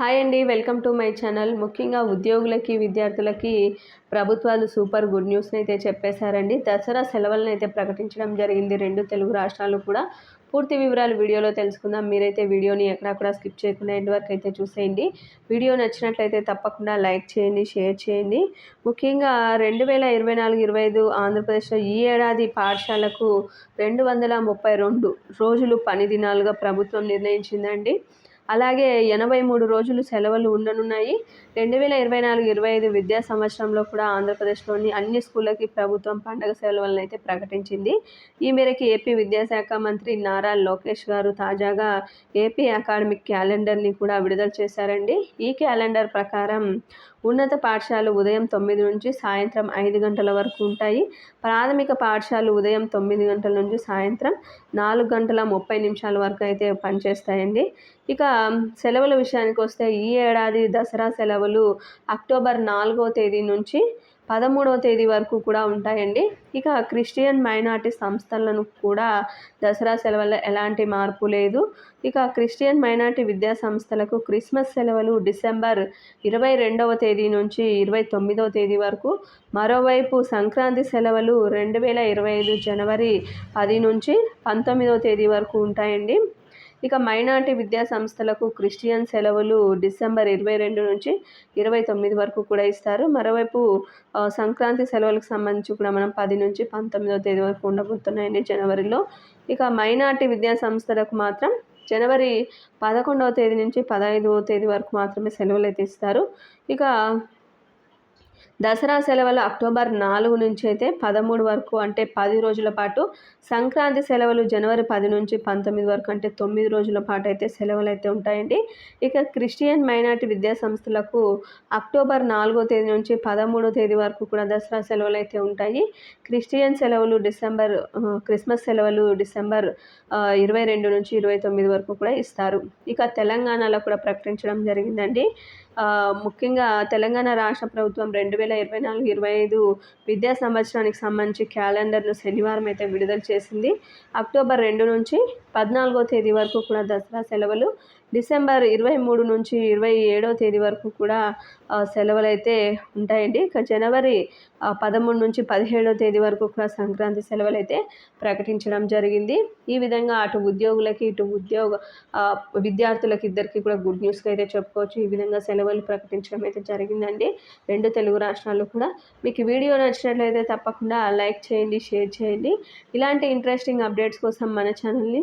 Hi అండి welcome to my channel. ముఖ్యంగా ఉద్యోగులకి విద్యార్థులకి ప్రభుత్వాలు సూపర్ గుడ్ న్యూస్ని అయితే చెప్పేశారండి. దసరా సెలవులను అయితే ప్రకటించడం జరిగింది. రెండు తెలుగు రాష్ట్రాలు కూడా పూర్తి వివరాలు వీడియోలో తెలుసుకుందాం. మీరైతే వీడియోని ఎక్కడా కూడా స్కిప్ చేయకుండా ఎండ్ వరకు అయితే చూసేయండి. వీడియో నచ్చినట్లయితే తప్పకుండా లైక్ చేయండి షేర్ చేయండి. ముఖ్యంగా రెండు వేల ఇరవై నాలుగు ఇరవై ఐదు ఆంధ్రప్రదేశ్లో ఈ ఏడాది పాఠశాలకు రెండు వందల ముప్పై రెండు రోజులు పని దినాలుగా ప్రభుత్వం నిర్ణయించిందండి. అలాగే ఎనభై మూడు రోజులు సెలవులు ఉండనున్నాయి. రెండు వేల ఇరవై నాలుగు ఇరవై ఐదు విద్యా సంవత్సరంలో కూడా ఆంధ్రప్రదేశ్లోని అన్ని స్కూళ్ళకి ప్రభుత్వం పండగ సెలవులను అయితే ప్రకటించింది. ఈ మేరకు ఏపీ విద్యాశాఖ మంత్రి నారా లోకేష్ గారు తాజాగా ఏపీ అకాడమిక్ క్యాలెండర్ని కూడా విడుదల చేశారండి. ఈ క్యాలెండర్ ప్రకారం ఉన్నత పాఠశాలలు ఉదయం తొమ్మిది నుంచి సాయంత్రం ఐదు గంటల వరకు ఉంటాయి. ప్రాథమిక పాఠశాలలు ఉదయం తొమ్మిది గంటల నుంచి సాయంత్రం నాలుగు గంటల ముప్పై నిమిషాల వరకు అయితే పనిచేస్తాయండి. ఇక సెలవుల విషయానికి వస్తే ఈ ఏడాది దసరా సెలవులు అక్టోబర్ నాలుగో తేదీ నుంచి పదమూడవ తేదీ వరకు కూడా ఉంటాయండి. ఇక క్రిస్టియన్ మైనార్టీ సంస్థలను కూడా దసరా సెలవుల్లో ఎలాంటి మార్పు లేదు. ఇక క్రిస్టియన్ మైనార్టీ విద్యా సంస్థలకు క్రిస్మస్ సెలవులు డిసెంబర్ ఇరవై రెండవ తేదీ నుంచి ఇరవై తొమ్మిదవ తేదీ వరకు. మరోవైపు సంక్రాంతి సెలవులు రెండు వేల ఇరవై ఐదు జనవరి పది నుంచి పంతొమ్మిదవ తేదీ వరకు ఉంటాయండి. ఇక మైనార్టీ విద్యా సంస్థలకు క్రిస్టియన్ సెలవులు డిసెంబర్ ఇరవై రెండు నుంచి ఇరవై తొమ్మిది వరకు కూడా ఇస్తారు. మరోవైపు సంక్రాంతి సెలవులకు సంబంధించి కూడా మనం పది నుంచి పంతొమ్మిదవ తేదీ వరకు ఉండబోతున్నాయండి జనవరిలో. ఇక మైనార్టీ విద్యా సంస్థలకు మాత్రం జనవరి పదకొండవ తేదీ నుంచి పదహైదవ తేదీ వరకు మాత్రమే సెలవులు అయితే ఇస్తారు. ఇక దసరా సెలవులు అక్టోబర్ నాలుగు నుంచి అయితే పదమూడు వరకు అంటే పది రోజుల పాటు సంక్రాంతి సెలవులు జనవరి పది నుంచి పంతొమ్మిది వరకు అంటే తొమ్మిది రోజుల పాటు అయితే సెలవులు అయితే ఉంటాయండి. ఇక క్రిస్టియన్ మైనార్టీ విద్యా సంస్థలకు అక్టోబర్ నాలుగో తేదీ నుంచి పదమూడో తేదీ వరకు కూడా దసరా సెలవులు అయితే ఉంటాయి. క్రిస్టియన్ సెలవులు డిసెంబర్ క్రిస్మస్ సెలవులు డిసెంబర్ ఇరవై రెండు నుంచి ఇరవై తొమ్మిది వరకు కూడా ఇస్తారు. ఇక తెలంగాణలో కూడా ప్రకటించడం జరిగిందండి. ముఖ్యంగా తెలంగాణ రాష్ట్ర ప్రభుత్వం రెండు రెండు వేల ఇరవై నాలుగు ఇరవై ఐదు విద్యా సంవత్సరానికి సంబంధించి క్యాలెండర్ను శనివారం అయితే విడుదల చేసింది. అక్టోబర్ రెండు నుంచి పద్నాలుగో తేదీ వరకు కూడా దసరా సెలవులు. డిసెంబర్ ఇరవై మూడు నుంచి ఇరవై ఏడో తేదీ వరకు కూడా సెలవులు అయితే ఉంటాయండి. ఇక జనవరి పదమూడు నుంచి పదిహేడో తేదీ వరకు కూడా సంక్రాంతి సెలవులు అయితే ప్రకటించడం జరిగింది. ఈ విధంగా అటు ఉద్యోగులకి ఇటు ఉద్యోగ విద్యార్థులకి ఇద్దరికి కూడా గుడ్ న్యూస్గా అయితే చెప్పుకోవచ్చు. ఈ విధంగా సెలవులు ప్రకటించడం అయితే జరిగిందండి. రెండు తెలుగు రాష్ట్రాలు కూడా. మీకు వీడియో నచ్చినట్లయితే తప్పకుండా లైక్ చేయండి షేర్ చేయండి. ఇలాంటి ఇంట్రెస్టింగ్ అప్డేట్స్ కోసం మన ఛానల్ని